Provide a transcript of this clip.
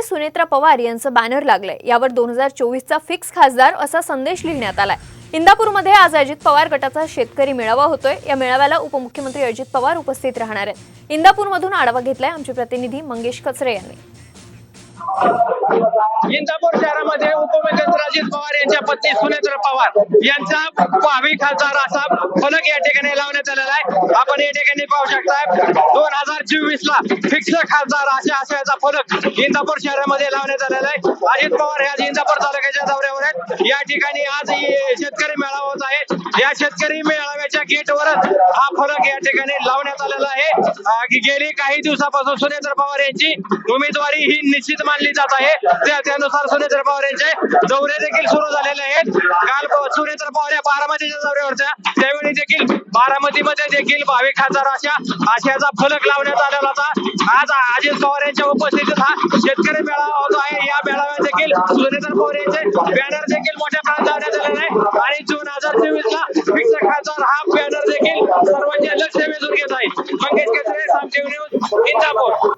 इंदापूरमध्ये सुनेत्रा पवार यांचं बॅनर लागलंय. यावर दोन हजार चोवीसचा फिक्स खासदार असा संदेश लिहिण्यात आलाय. इंदापूरमध्ये आज अजित पवार गटाचा शेतकरी मेळावा होतोय. या मेळाव्याला उपमुख्यमंत्री अजित पवार उपस्थित राहणार आहेत. इंदापूरमधून आढावा घेतलाय आमचे प्रतिनिधी मंगेश कचरे यांनी. इंदापूर शहरामध्ये उपमुख्यमंत्री अजित पत्नी सुनेत्र पवार यांचा भावी खासदार असा फलक या ठिकाणी लावण्यात आलेला आहे. आपण या ठिकाणी पाहू शकताय दोन हजार चोवीस ला फिक्स खासदार अशा आशयाचा फलक इंदापूर शहरामध्ये लावण्यात आलेला आहे. अजित पवार हे आज इंदापूर तालुक्याच्या दौऱ्यावर आहेत. या ठिकाणी आज शेतकरी मेळावा होत आहे. या शेतकरी मेळाव्याच्या गेटवरच हा फलक या ठिकाणी लावण्यात आलेला आहे. गेली काही दिवसापासून सुनेत्र पवार यांची उमेदवारी ही निश्चित मानली जात आहे. त्यानुसार सुनेत्र पवार यांचे दौरे देखील सुरू झालेले आहेत. काल प- पवार या बारामतीच्या दौऱ्यावरच्या त्यावेळी देखील बारामतीमध्ये देखील भाविक खासदार अशा आशयाचा फलक लावण्यात आलेला होता. आज अजित पवार यांच्या उपस्थितीत हा शेतकरी मेळावा होतो आहे. या मेळाव्यात देखील सुनेत्र पवार यांचे बॅनर देखील मोठ्या प्रमाणात लावण्यात आलेले आहे. आणि दोन हजार चोवीस ला फिक्स खासदार हा बॅनर देखील सर्वांचे लक्ष वेधून घेत आहे. मंगेश केसरे सामदेव न्यूज इंदापूर.